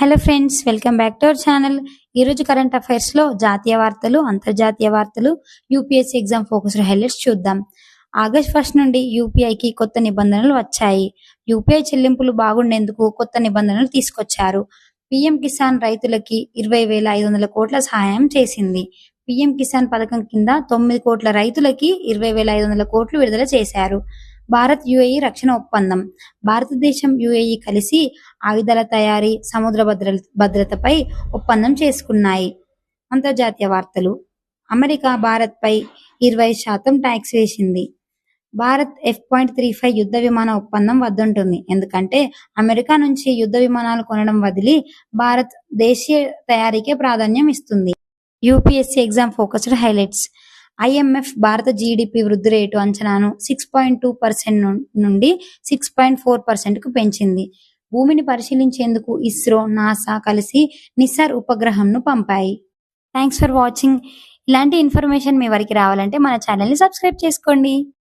Hello friends welcome back to our channel ఈరోజు current అఫైర్స్లో జాతీయ వార్తలు అంతర్జాతీయ వార్తలు యూపీఎస్సీ ఎగ్జామ్ ఫోకస్డ్ హైలైట్స్ చూద్దాం. ఆగస్ట్ ఫస్ట్ నుండి యూపీఐకి కొత్త నిబంధనలు వచ్చాయి. యూపీఐ చెల్లింపులు బాగుండేందుకు కొత్త నిబంధనలు తీసుకొచ్చారు. పీఎం కిసాన్ రైతులకి ఇరవై వేల ఐదు వందల కోట్ల సహాయం చేసింది. పీఎం కిసాన్ పథకం కింద తొమ్మిది కోట్ల రైతులకి ఇరవై వేల ఐదు వందల కోట్లు విడుదల చేశారు. భారత్ యుఏఈ రక్షణ ఒప్పందం. భారతదేశం యుఏఈ కలిసి ఆయుధాల తయారీ సముద్ర భద్ర భద్రతపై ఒప్పందం చేసుకున్నాయి. అంతర్జాతీయ వార్తలు. అమెరికా భారత్పై ఇరవై శాతం ట్యాక్స్ వేసింది. Bharat F point three five యుద్ధ విమాన ఒప్పందం వద్దుంటుంది. ఎందుకంటే అమెరికా నుంచి యుద్ధ విమానాలు కొనడం వదిలి భారత్ దేశీయ తయారీకే ప్రాధాన్యం ఇస్తుంది. UPSC exam focused highlights. IMF భారత జీడిపి వృద్ధి రేటు అంచనాను సిక్స్ పాయింట్ టూ పర్సెంట్ నుండి సిక్స్ పాయింట్ ఫోర్ పర్సెంట్కు పెంచింది. భూమిని పరిశీలించేందుకు ఇస్రో నాసా కలిసి నిస్సార్ ఉపగ్రహంను పంపాయి. థ్యాంక్స్ ఫర్ వాచింగ్ ఇలాంటి ఇన్ఫర్మేషన్ మీ వరకు రావాలంటే మన ఛానల్ని సబ్స్క్రైబ్ చేసుకోండి.